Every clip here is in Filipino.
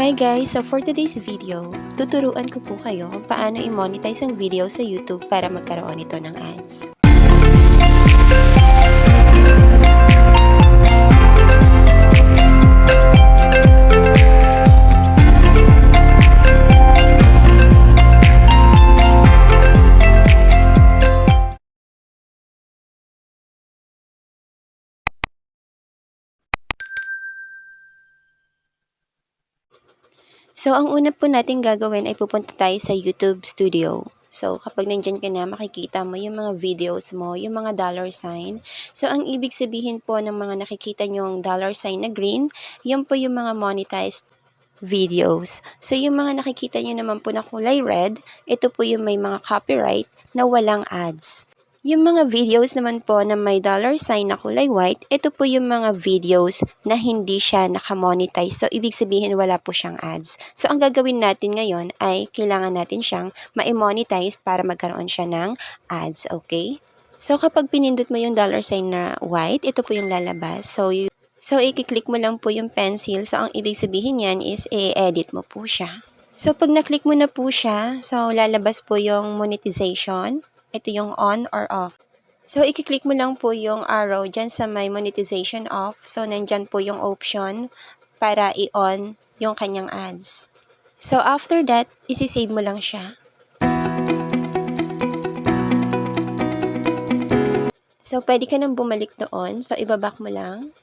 Hi guys! So for today's video, tuturuan ko po kayo paano i-monetize ang video sa YouTube para magkaroon ito ng ads. So, ang una po natin gagawin ay pupunta tayo sa YouTube Studio. So, kapag nandyan ka na, makikita mo yung mga videos mo, yung mga dollar sign. So, ang ibig sabihin po ng mga nakikita nyong dollar sign na green, yun po yung mga monetized videos. So, yung mga nakikita nyo naman po na kulay red, ito po yung may mga copyright na walang ads. Yung mga videos naman po na may dollar sign na kulay white, ito po yung mga videos na hindi siya nakamonetize. So, ibig sabihin wala po siyang ads. So, ang gagawin natin ngayon ay kailangan natin siyang ma-monetize para magkaroon siya ng ads, okay? So, kapag pinindot mo yung dollar sign na white, ito po yung lalabas. So, so i-click mo lang po yung pencil. So, ang ibig sabihin yan is i-edit mo po siya. So, pag na-click mo na po siya, so lalabas po yung monetization. Ito yung on or off. So, i-click mo lang po yung arrow dyan sa may monetization off. So, nandyan po yung option para i-on yung kanyang ads. So, after that, isi-save mo lang siya. So, pwede ka nang bumalik doon. So, ibaback mo lang.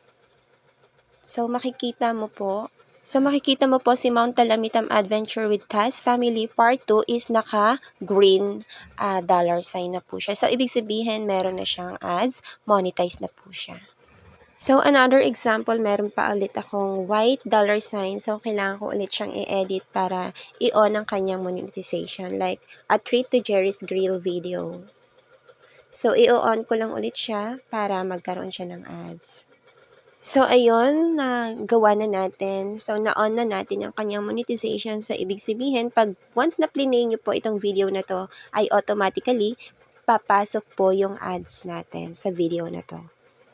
So, makikita mo po. So, makikita mo po si Mount Talamitam Adventure with Taz Family Part 2 is naka-green uh, dollar sign na po siya. So, ibig sabihin, meron na siyang ads, monetize na po siya. So, another example, meron pa ulit akong white dollar sign. So, kailangan ko ulit siyang i-edit para i-on ang kanyang monetization. Like, a treat to Jerry's Grill video. So, i-on ko lang ulit siya para magkaroon siya ng ads. So, ayun, na gawa na natin. So, na-on na natin ang kanyang monetization. So, ibig sabihin, pag once na plinay nyo po itong video na to, ay automatically, papasok po yung ads natin sa video na to.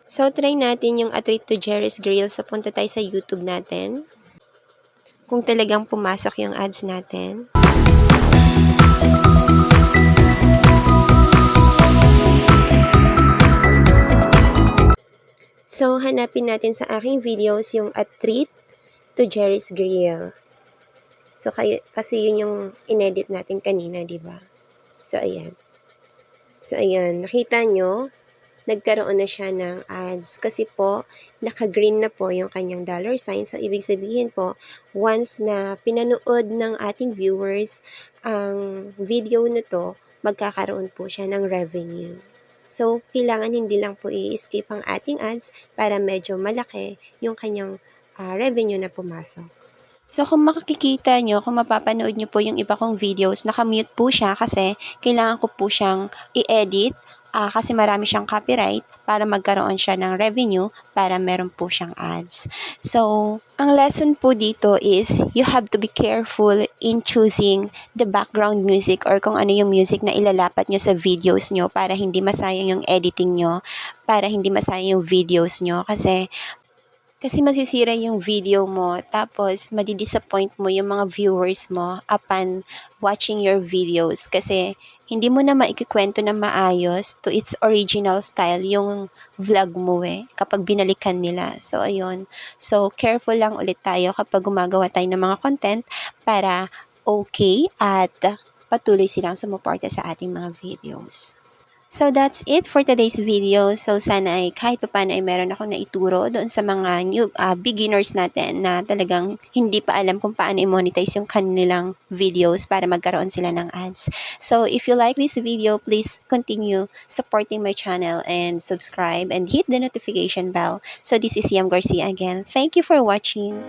So, try natin yung A Treat to Jerry's Grill. So, punta tayo sa YouTube natin. Kung talagang pumasok yung ads natin. So, hanapin natin sa aking videos yung A Treat to Jerry's Grill. So, kaya, kasi yun yung inedit natin kanina, di ba? So, ayan. So, ayan. Nakita nyo, nagkaroon na siya ng ads. Kasi po, naka-green na po yung kanyang dollar sign. So, ibig sabihin po, once na pinanood ng ating viewers ang video na to, magkakaroon po siya ng revenue. So, kailangan hindi lang po i-skip ang ating ads para medyo malaki yung kanyang uh, revenue na pumasok. So, kung makikita nyo, kung mapapanood nyo po yung iba kong videos, nakamute po siya kasi kailangan ko po siyang i-edit uh, kasi marami siyang copyright para magkaroon siya ng revenue para meron po siyang ads. So, ang lesson po dito is you have to be careful in choosing the background music or kung ano yung music na ilalapat nyo sa videos nyo para hindi masayang yung editing nyo, para hindi masayang yung videos nyo kasi kasi masisira yung video mo, tapos madidisappoint mo yung mga viewers mo upon watching your videos kasi hindi mo na maikikwento na maayos to its original style yung vlog mo eh, kapag binalikan nila. So, ayun. So, careful lang ulit tayo kapag gumagawa tayo ng mga content para okay at patuloy silang sumuporta sa ating mga videos. So that's it for today's video. So sana ay kahit pa paano ay meron akong naituro doon sa mga new uh, beginners natin na talagang hindi pa alam kung paano i-monetize yung kanilang videos para magkaroon sila ng ads. So if you like this video, please continue supporting my channel and subscribe and hit the notification bell. So this is Yam Garcia again. Thank you for watching.